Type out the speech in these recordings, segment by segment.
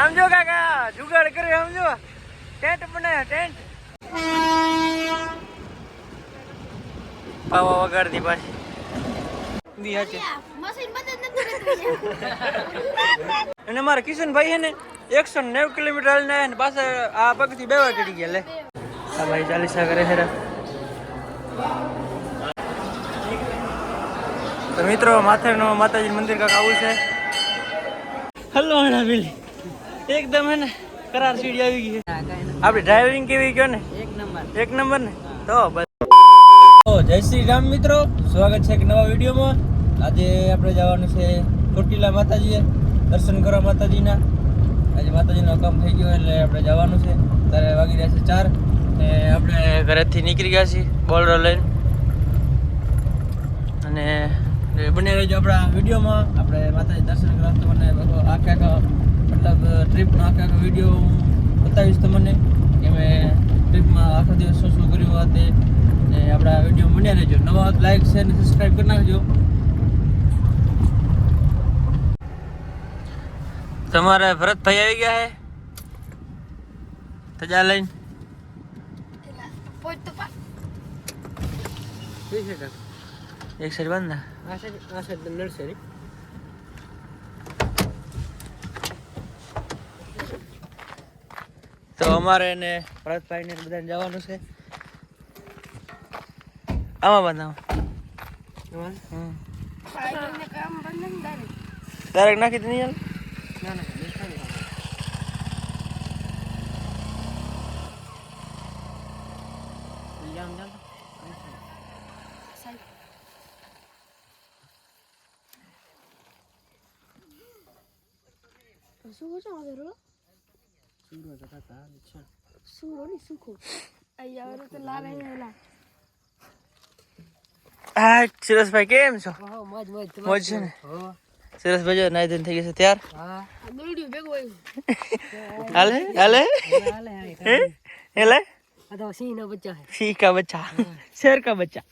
આમ જો કાકા જુગાડ કર્યો આમ જો ટેન્ટ બનાવ્યો ટેન્ટ પાવા વગાડતી પાછી. દી હાચે. મશીન બંધ જ નથી રહેતું અને મારા કિશનભાઈ હે ને એકસો નેવું કિલોમીટર હાલીને આવ્યા ને પાછા આ પગથી બે વાર ચડી ગયા લે. આ ભાઈ ચાલીસા કરે હેરા તો મિત્રો માથેરનો માતાજી મંદિર કાંક આવું છે. હલો હેડા પેલી એકદમ હે ને કરાર સીડી આવી ગઈ છે આપણી ડ્રાઇવિંગ કેવી ગયો ને? એક નંબર. એક નંબર ને? તો બસ. તો જય શ્રી રામ મિત્રો સ્વાગત છે એક નવા વિડીયોમાં. આજે આપણે જવાનું છે ચોટીલા માતાજીએ દર્શન કરવા માતાજીના. આજે માતાજીનો કામ થઈ ગયો એટલે આપણે જવાનું છે. ત્યારે વાગી રહ્યા છે ચાર ને આપણે ઘરેથી નીકળી ગયા છીએ બોલરો લઈને. અને બને રહેજો આપણા વિડીયોમાં. આપણે માતાજી દર્શન કરવા તમને બધો આખા આખા મતલબ ટ્રીપનો આખા આખો વીડિયો બતાવીશ તમને કે મેં ટ્રીપમાં આખો દિવસ શું શું કર્યું આ તે. ને આપણા વીડિયો મળ્યા રહેજો. નવા લાઈક શેર ને સબસ્ક્રાઈબ કરી નાખજો. તમારે ભરતભાઈ આવી ગયા હે? તજા લઈને. એક સાઈડ બંધ ના આ સાઈડ આ સાઈડ નર્સરી તો અમારે ને ભરતભાઈ ને બધાને જવાનું છે. આમાં ના ડાયરેક્ટ નાખી દે નહીં ના ના દેખાય નહીં જામ જામ શું છો આગળ સુરો તો કાકા la હો ને સુરેશભાઈ કેમ છો મોજ મોજ મોજ છે ને હો સુરેશભાઈ જો નાઈ ધોઈને થઈ ગયો છે ત્યાર હાલે હાલે હાલે સિંહ કા બચ્ચા શેર કા બચ્ચા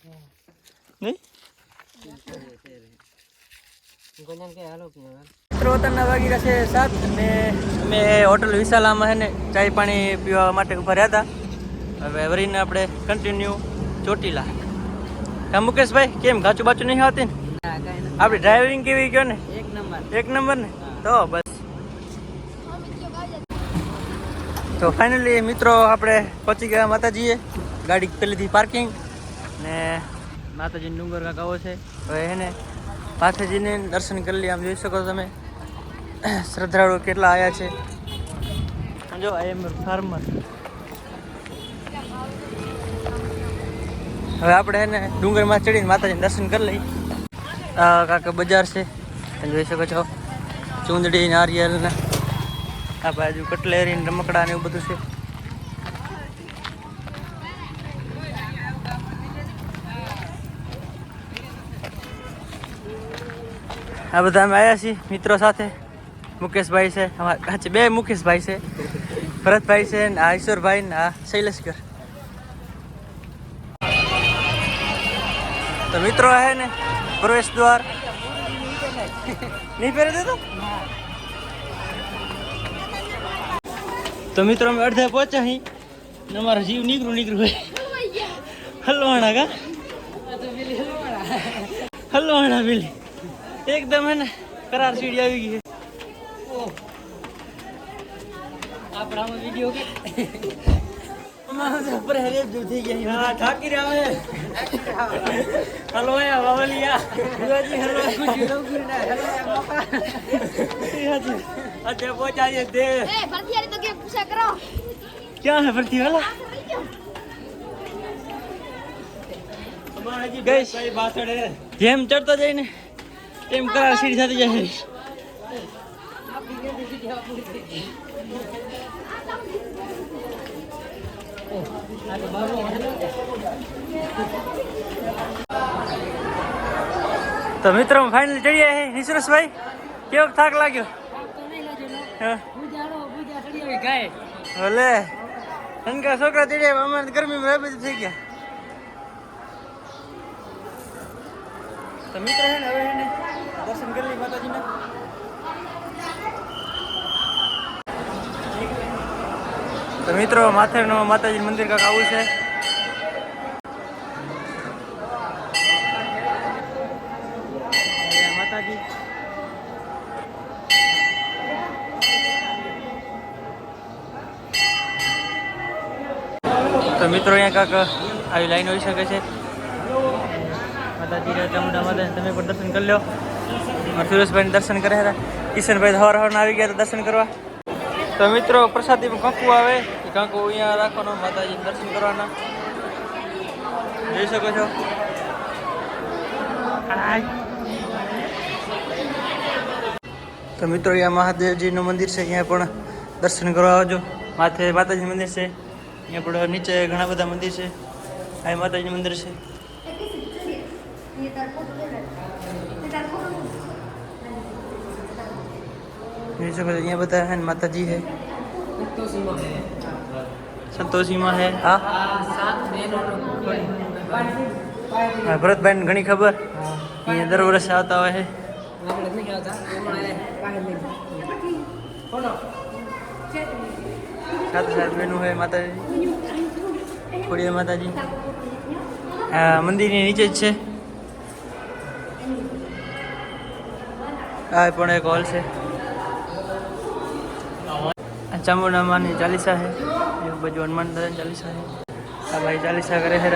નહીં વતનના વાગી રહ્યા છે સાત. ને અમે હોટલ વિશાલામાં છે ને ચાય પાણી પીવા માટે ઊભા રહ્યા હતા. હવે વરીને આપણે કન્ટિન્યુ ચોટીલા. હા મુકેશભાઈ કેમ? ગાચું બાચું નહીં આવતી ને? આપણી ડ્રાઇવિંગ કેવી ગયો ને? એક નંબર. એક નંબર ને? તો બસ. તો ફાઇનલી મિત્રો આપણે પહોંચી ગયા માતાજીએ. ગાડી પેલીથી પાર્કિંગ ને માતાજી ડુંગર કાંક આવો છે. હવે એને માતાજીને દર્શન કરી લઈએ આમ જોઈ શકો તમે. શ્રદ્ધાળુઓ કેટલા આવ્યા છે? જો આઈ એમ ફાર્મર હવે આપણે એને ડુંગરમાં ચડીને માતાજીને દર્શન કરી લઈએ. કાકા બજાર છે. તમે જોઈ શકો છો. ચૂંદડી નારિયેલ ને આ બાજુ કટલેરી ને રમકડા ને એવું બધું છે. આ બધા અમે આવ્યા છીએ મિત્રો સાથે. મુકેશભાઈ છે સાચી બે મુકેશભાઈ છે, ભરતભાઈ છે ને આ ઈશ્વરભાઈ ને આ શૈલેષકર. તો મિત્રો હે ને પ્રવેશ દ્વાર. નહીં પહેરે દેતો? તો મિત્રો અમે અડધે પહોંચ્યા અહીં અમારો જીવ નીકળું નીકળું હલવાણા કા? હલવાણા, બિલી. એકદમ હે ને કરાર સીડી આવી ગઈ છે વિડિયો કે? અમારા ઉપર હેરે જ થઈ ગયા. હા ઠાકીર આવે હલવાયા વાવલિયા ગુરુજી હલવા ખુશી રહું કે ના હેલો બાપા અજે પહોંચાડીએ દે એ ભરતી તો કે પૂછા કરો. ક્યાં હે ફરતી વાલા જેમ ચડતો જાય ને તેમ કરાર સીડી થતી જાય. તો મિત્રો ફાઇનલ ચડીએ હે. નિસુરેશભાઈ કેવો થાક લાગ્યો? ભલે. હંકા છોકરા ચડ્યા અમારે ગરમીમાં રાબેત થઈ ગયા. તો મિત્રો, હે ને, હવે હે ને, દર્શન કરી માતાજીના. તો મિત્રો, માથેરનું માતાજી મંદિર કાંક આવું છે. માતાજી તો મિત્રો, અહીંયા કાંક આવી લાઈન હોઈ શકે છે. માતાજી ચામુંડા માતાજી તમે પણ દર્શન કરી લો. સુરેશભાઈને દર્શન કર્યા હતા. કિશનભાઈ હવારના આવી ગયા હતા દર્શન કરવા. તો મિત્રો પ્રસાદી કંકુ આવે. એ કંકુ અહીંયા રાખવાનો, માતાજી દર્શન કરવાના. જોઈ શકો છો. તો મિત્રો, અહીંયા મહાદેવજીનું મંદિર છે, અહીંયા પણ દર્શન કરવા આવજો. માથે માતાજી મંદિર છે, અહીંયા પણ નીચે ઘણા બધા મંદિર છે. આ માતાજીનું મંદિર છે. જોઈ શકો છો, અહીંયા બધા હે માતાજી છે. સંતોષીમાં હે? હા? ભરતભાઈને ઘણી ખબર? અહીંયા દર વર્ષે આવતા હોય છે સાત સાત બહેનું છે માતાજી. ખોડિયા માતાજી. મંદિરની નીચે જ છે. આ પણ એક હોલ છે. ચામુંડા ચાલીસા છે બાજુ હનુમાન દાદા ચાલીસા છે. આ ભાઈ ચાલીસા કરે છે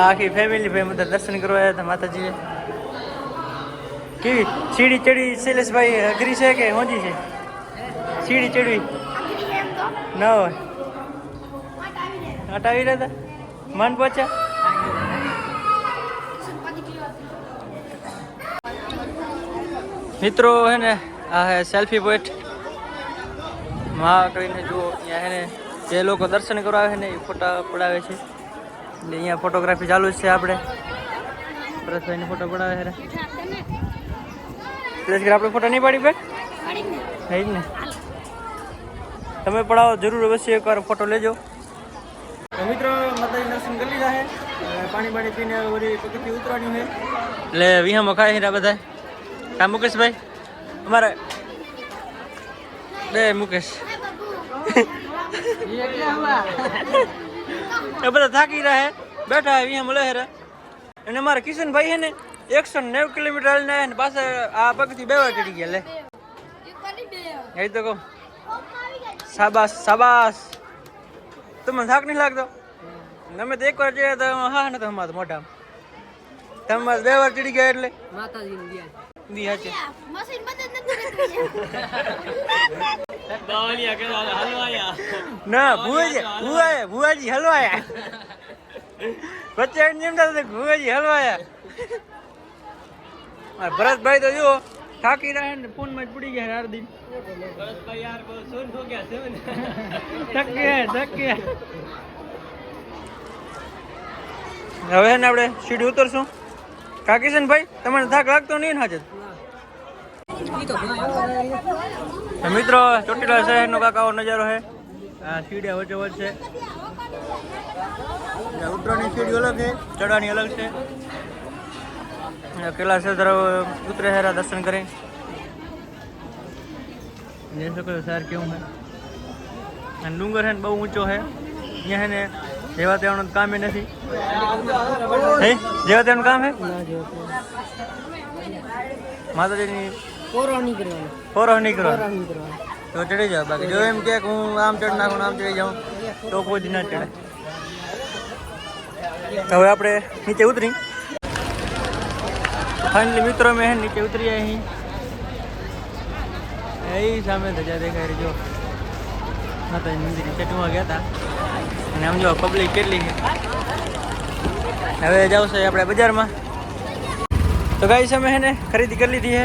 આખી ફેમિલી ભાઈ બધા દર્શન કરવા આવ્યા હતા માતાજીએ. કેવી? સીડી ચડી શૈલેષભાઈ અઘરી છે કે હોજી છે? સીડી ચડવી. ન હોય. હટાવી રહ્યા હતા મન પહોંચ્યા મિત્રો, હે ને આ હે સેલ્ફી પોઈન્ટમાં કરીને જુઓ અહીંયા હે ને જે લોકો દર્શન કરવા આવે છે ને એ ફોટા પડાવે છે. એટલે અહીંયા ફોટોગ્રાફી ચાલુ જ છે આપણે. ભરતભાઈને ફોટો પડાવે છે. પ્લેસ કે આપણે ફોટો નહીં પાડી બે હે જ ને. તમે પડાવો જરૂર અવશ્ય એકવાર ફોટો લેજો. મિત્રો માતાજી દર્શન કરી લીધા છે. પાણી પાણી પીને વળી પગથી ઉતરવાનું છે. એટલે વિહામાં ખાય છે બધા. હા મુકેશભાઈ. અમારે બે, મુકેશ. એ બધા થાકી રહે બેઠા હે મળે હેરા અને અમારા કિશનભાઈ હે ને, એકસો નેવું કિલોમીટર હાલીને આવ્યા ને પાસે આ પગથી બે વાર ચડી ગયા, લે. એ તો કહું. સાબાસ સાબાસ તમને થાક નહીં લાગતો? તમે તો એક વાર જઈએ તો હા ને તમારે મોઢા તમે બે વાર ચડી ગયા એટલે? માતાજીની દયા દી હાચે મશીન મદદ નથી કે હલવાયા. ના ભુવાજી ભુવાએ ભુવાજી હલવાયા. વચ્ચે ભુવાજી હલવાયા. ભરતભાઈ તો જુઓ થાકી રહ્યા ને ફોનમાં પડી ગયા હાર દિન ભરતભાઈ યાર બહુ સુન હો ગયા છે ને થક ગયા થક ગયા હવે ને આપણે સીડી ઉતરશું. કાકીશન ભાઈ તમને થાક લાગતો નહીં ને હાજર? મિત્રો, ચોટીલા શહેરનો કાકાઓ નજારો છે આ સીડિયા વચ્ચે વચ્ચે. છે ઉતરવાની સીડી અલગ છે ચડવાની અલગ છે. કેલા છે તરફ ઉતરે હેરા દર્શન કરે. જઈ શકો સર કેવું છે અને ડુંગર છે બહુ ઊંચો છે અહીંયા છે ને જેવા તેવાનું કામ એ નથી. જેવા તેવાનું કામ છે માતાજીની કોરો નહીં કરો તો ચડી જાવ બાકી. જો એમ કે હું આમ ચડી નાખું આમ ચડી જાઉં તો કોઈ દી ના ચડે. હવે આપણે નીચે ઉતરી. ફાઇનલી મિત્રો મેં હે નીચે ઉતરી અહીં એ સામે ધજા દેખાય રહી જો. માતાજી મંદિર ચટવા ગયા હતા અને આમ જો પબ્લિક કેટલી છે. હવે જાવશે આપણે બજારમાં. તો ગાઈ અમે હે ને ખરીદી કરી લીધી જો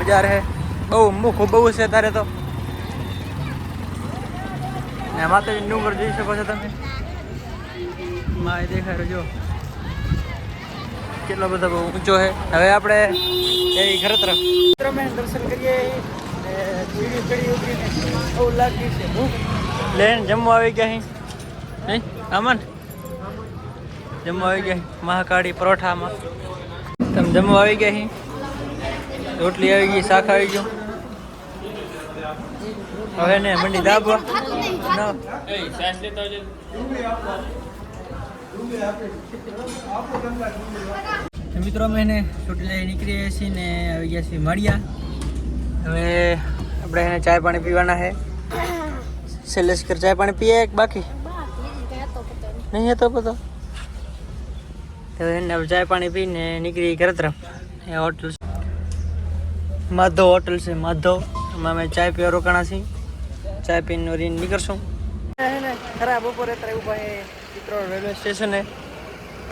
બજાર હે. બહુ મુખ બહુ છે તારે તો. ને માતાજી ડુંગર જોઈ શકો છો તમે. માં દેખાય જો. કેટલો બધો બહુ ઊંચો છે હવે આપણે એ ઘર તરફ. દર્શન કરીએ. ચીડી ચડી ઉતરીને બહુ લાગી છે. ભૂખ લેન જમવા આવી ગયા અહીં અમન જમવા આવી ગયા. મહાકાળી પરોઠામાં. તમે જમવા આવી ગયા રોટલી આવી ગઈ શાક આવી ગયું. હવે ને મંડી દાબવા. મિત્રો અમે એને ચોટીલા નીકળી ગયા છીએ ને આવી ગયા છીએ મળ્યા. હવે આપણે એને ચાય પાણી પીવાના છે સેલેસ કર ચાય પાણી પીએ એક બાકી? નહીં હતો પતો એને ચાય પાણી પીને નીકળી ઘર તરફ. એ હોટલ માધવ હોટલ છે, માધવ. એમાં અમે ચાય પીવા રોકાણા છીએ. ચાય પીને રીને નીકળશું. ખરા બપોરે અત્યારે ઊભા એ ચિત્રોડ રેલવે સ્ટેશને.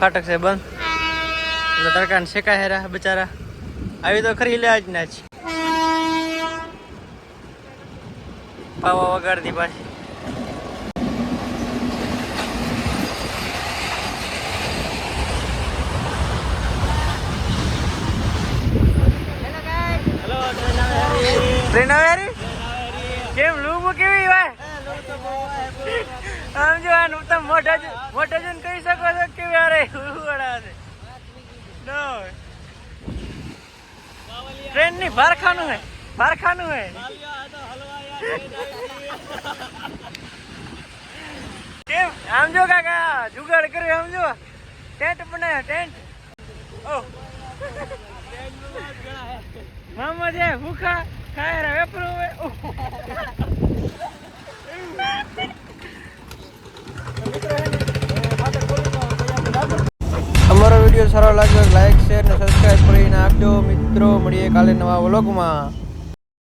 ફાટક છે બંધ. એટલે તડકાને શેકાય હેરા બચારા. આવી તો ખરી લે આજ ના જ પાવા વગાડતી પાછી. ટ્રેન આવે કેમ લૂબુ કેવી હોય આમ જો આ તમે મોઢા મોઢા જોઈને કહી શકો છો કે યારે ઉડા છે. નો ટ્રેનની ભારખાનું હે ભારખાનું હે. કેમ આમ જો કાકા જુગાડ કર્યો આમ જો ટેન્ટ. બનાવ્યો ટેન્ટ ઓ મામા જે ભૂખા. ખાય રે pro. અમારો વીડિયો સારો લાગ્યો લાઈક શેર અને સબસ્ક્રાઈબ કરીને આપજો મિત્રો, મળીએ કાલે નવા વ્લોગમાં